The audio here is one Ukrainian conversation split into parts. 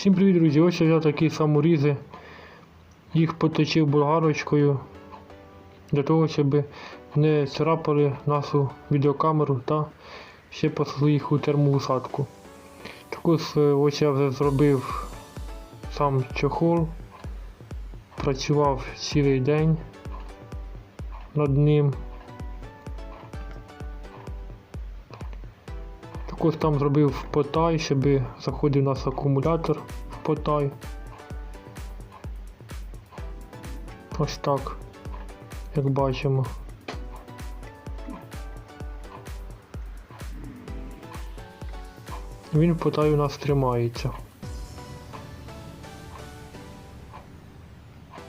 Всім привіт, друзі! Ось я взяв такі саморізи. Їх поточив болгарочкою для того, щоб не царапали нашу відеокамеру та ще посадили їх у термоусадку. Також е, ось я вже зробив сам чохол, працював цілий день над ним. Також там зробив потай, щоб заходив у нас акумулятор в потай. Ось так, як бачимо. Він в потай у нас тримається.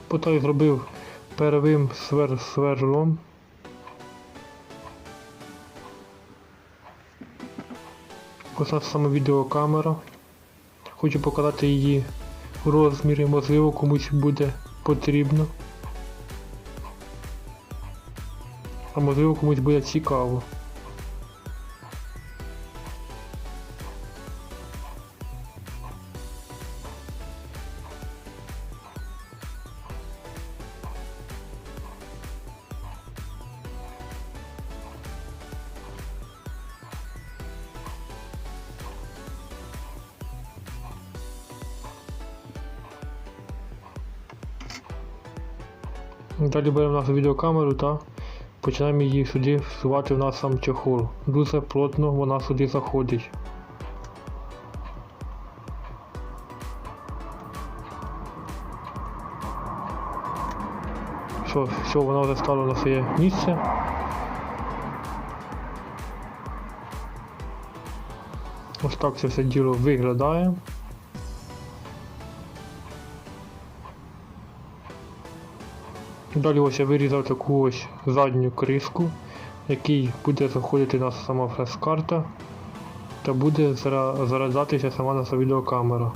Потай зробив первим свер сверлом. Ось саме відеокамера. Хочу показати її в розмірі, можливо комусь буде потрібно. А можливо комусь буде цікаво. Далі беремо нашу відеокамеру та починаємо її сюди всувати в нас сам чохол. Дуже плотно вона сюди заходить. Що, все, вона вже стала на своє місце. Ось так це все діло виглядає. Далі ось я вирізав таку ось задню кришку, в якій буде заходити наша сама фрес-карта та буде заряджатися сама наша відеокамера.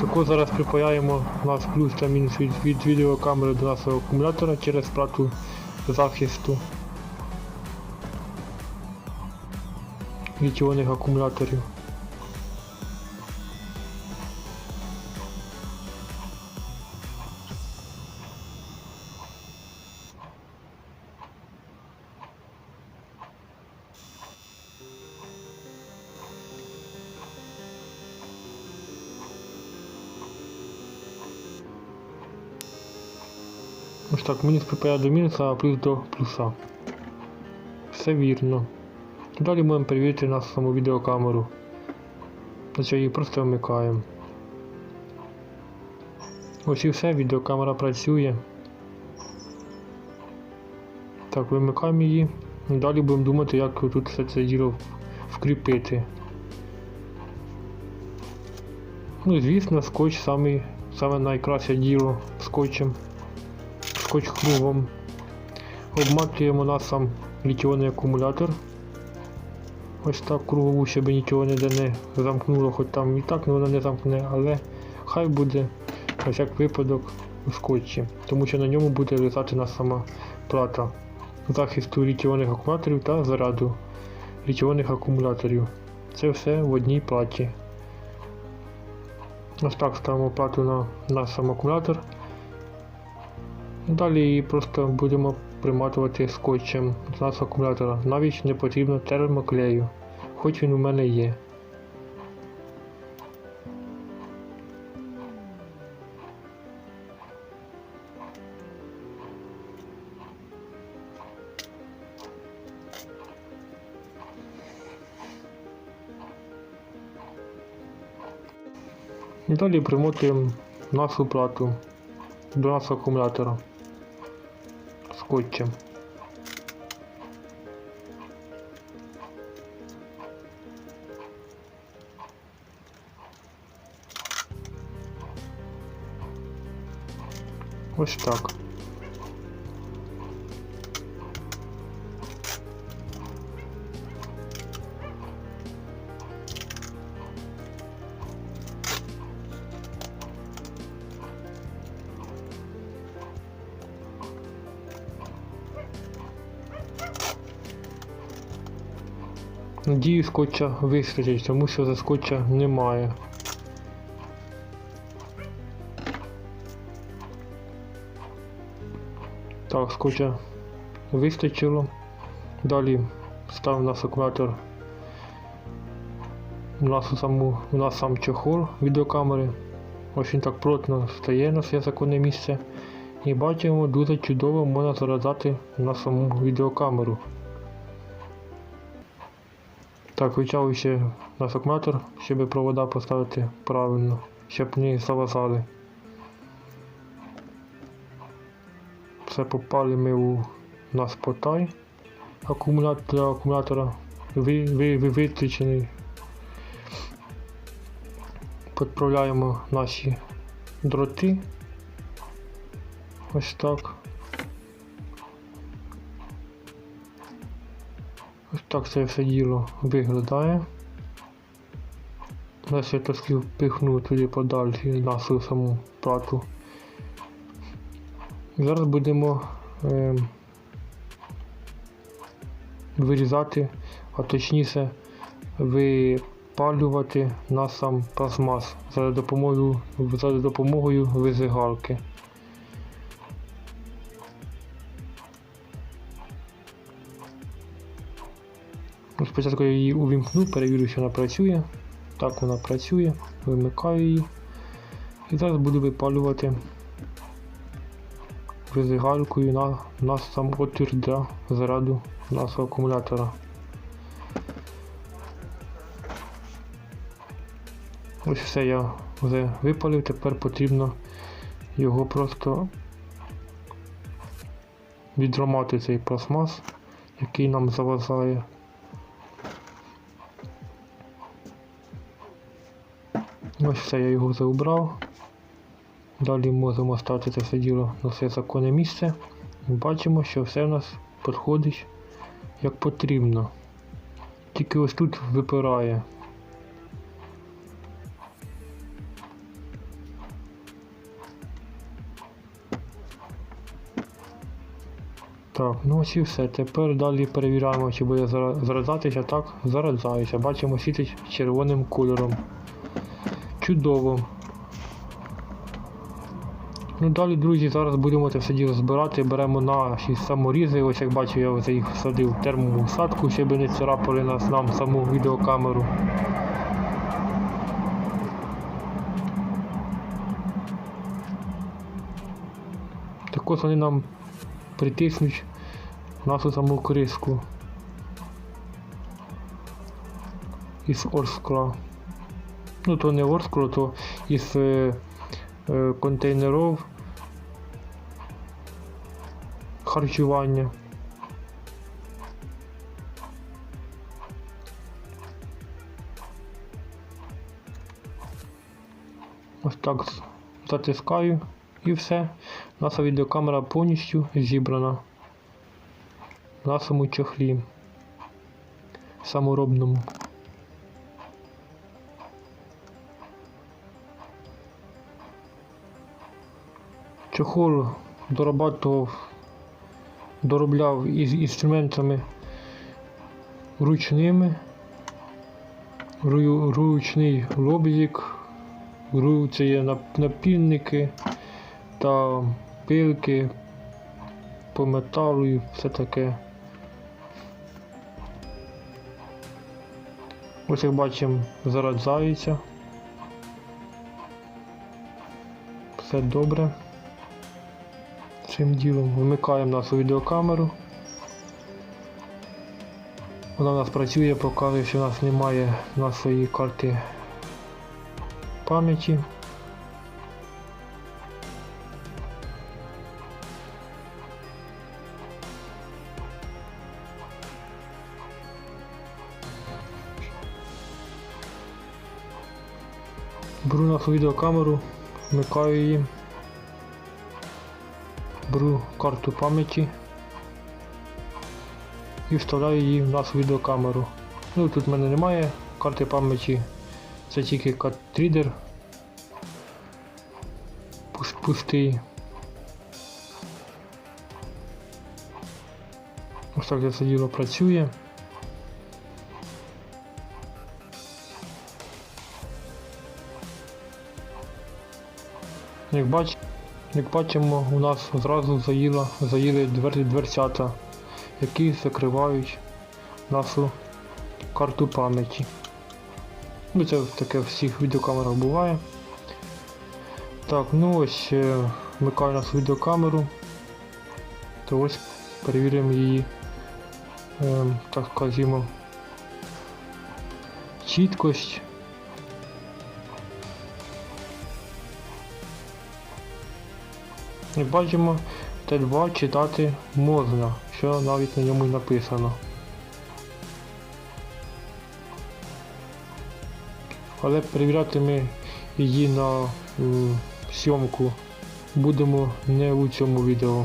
Також зараз припаяємо наш плюс та мінус від, від відеокамери до нашого акумулятора через плату захисту. Літіонних акумуляторів. Ось так, мінус припаяє до мінуса, а плюс до плюса. Все вірно. Далі будемо перевірити нашу саму відеокамеру. Значить її просто вмикаємо. Ось і все, відеокамера працює. Так, вимикаємо її. Далі будемо думати, як тут все це діло вкріпити. Ну, звісно, скотч саме, саме найкраще діло скотчем. Скотч кругом. Обматуємо на сам літіонний акумулятор. Ось так кругову, щоб нічого не замкнуло, хоч там і так воно не замкне, але хай буде на всяк випадок у скотчі, тому що на ньому буде лежати на сама плата захисту літіонних акумуляторів та заряду літіонних акумуляторів. Це все в одній платі. Ось так ставимо плату на наш сам акумулятор. Далі просто будемо приматувати скотчем з нашого акумулятора. Навіть не потрібно термоклею, хоч він у мене є. Далі примотуємо нашу плату до нашого акумулятора скотчем. Ось так. Надію, скотча вистачить, тому що за скотча немає. Так, скотча вистачило. Далі став на акумулятор у нас у саму у нас сам чохол відеокамери. Ось він так плотно стає на своє законне місце. І бачимо, дуже чудово можна заряджати на саму відеокамеру. Так, вичав ще наш акумулятор, щоб провода поставити правильно, щоб не завазали. Все попали ми у нас потай акумулятор для акумулятора ви, ви, ви, виключений. Підправляємо наші дроти. Ось так. Ось так це все діло виглядає. Зараз я трошки впихну туди подалі нашу саму плату. Зараз будемо е, вирізати, а точніше випалювати на сам пластмас за допомогою, за допомогою визигалки. Спочатку я її увімкну, перевірю, що вона працює. Так вона працює, вимикаю її. І зараз буду випалювати визигалкою на, на сам отвір для заряду нашого акумулятора. Ось все я вже випалив, тепер потрібно його просто відромати цей пластмас, який нам завазає. Ось все, я його вже убрав. Далі можемо стати це все діло на все законне місце. Бачимо, що все в нас підходить як потрібно. Тільки ось тут випирає. Так, ну ось і все. Тепер далі перевіряємо, чи буде зара- заражатися. Так, заражається. Бачимо світить червоним кольором. Чудово. Ну далі, друзі, зараз будемо це все діло збирати. Беремо наші саморізи. Ось як бачу, я вже їх всадив в термову садку, щоб не царапали нас нам саму відеокамеру. Також вони нам притиснуть нашу саму криску із орскла. Ну то не орскла, то із е, е, контейнерів харчування. Ось так затискаю і все. Наша відеокамера повністю зібрана в нашому чохлі саморобному. Чохол дорабатував, доробляв із інструментами ручними, Ру- ручний лобзик, це є нап- напільники та пилки по металу і все таке. Ось як бачимо, зарадзається. Все добре. Цим ділом вмикаємо нашу відеокамеру. Вона у нас працює, показує, що у нас немає нашої карти пам'яті. Беру нашу відеокамеру, вмикаю її беру карту пам'яті і вставляю її в нашу відеокамеру. Ну Тут в мене немає карти пам'яті, це тільки картрідер пустий. Ось так це діло працює. Як бачите, як бачимо, у нас зразу заїла, заїли дверцята, які закривають нашу карту пам'яті. Ну це таке в всіх відеокамерах буває. Так, ну ось е, вмикаю нашу відеокамеру. То ось перевіримо її, е, так скажімо, чіткость. Як бачимо, Т2 читати можна, що навіть на ньому й написано. Але перевіряти ми її на м, зйомку будемо не у цьому відео.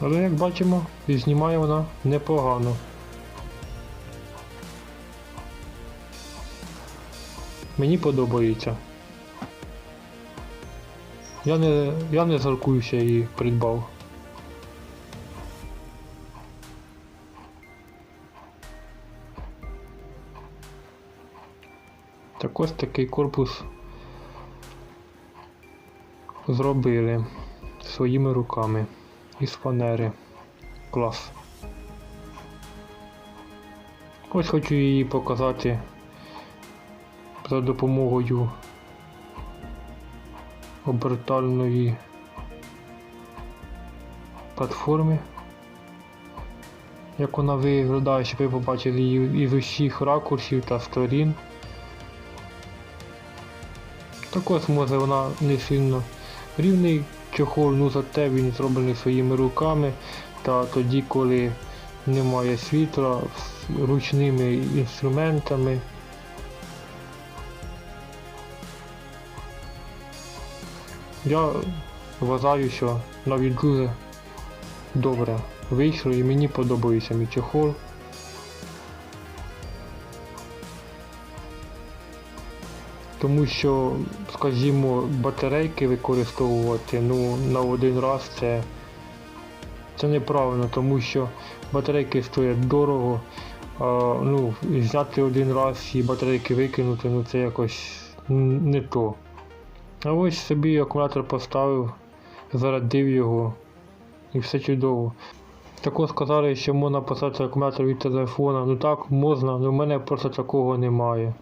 Але як бачимо, знімає вона непогано. Мені подобається. Я не, я не жалкуюся і придбав. Так ось такий корпус зробили своїми руками із фанери. Клас. Ось хочу її показати за допомогою обертальної платформи. Як вона виглядає, щоб ви побачили її із усіх ракурсів та сторін. Також може вона не сильно рівний чохол, ну зате він зроблений своїми руками. Та тоді, коли немає світла, ручними інструментами. Я вважаю, що навіть дуже добре вийшло і мені подобається мій чохол. Тому що, скажімо, батарейки використовувати ну, на один раз це, це неправильно, тому що батарейки стоять дорого. А, ну, взяти один раз і батарейки викинути, ну це якось не то. А ось собі акумулятор поставив, зарадив його і все чудово. Також сказали, що можна поставити акумулятор від телефона. Ну так, можна, але в мене просто такого немає.